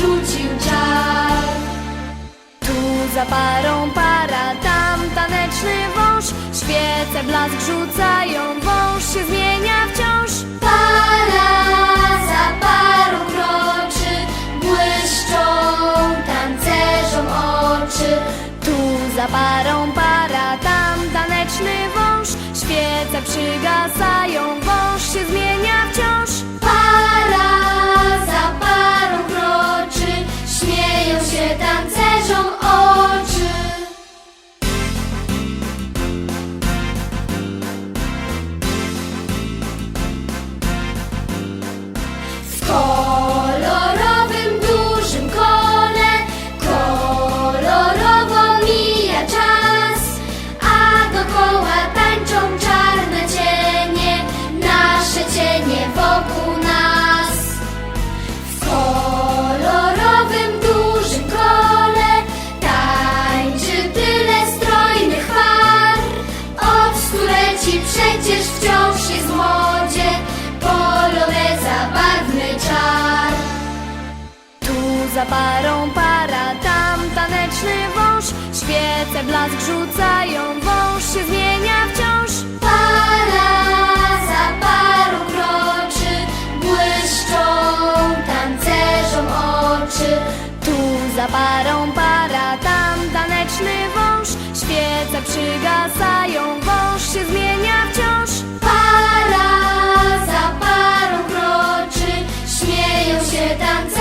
rzucił czar. Tu za parą para, tam taneczny wąż. Świece blask rzucają, wąż się zmienia wciąż. Para za parą kroczy Błyszczą tancerzom oczy. Tu za parą para, tam taneczny wąż. Świece przygasają, wąż się zmienia przecież wciąż jest w modzie poloneza barwny czar. Tu za parą para, tam taneczny wąż. Świece blask rzucają, wąż się zmienia wciąż. Para za parą kroczy, błyszczą tancerzom oczy. Tu za parą para, tam taneczny wąż. Świece przygasają, Pytam, co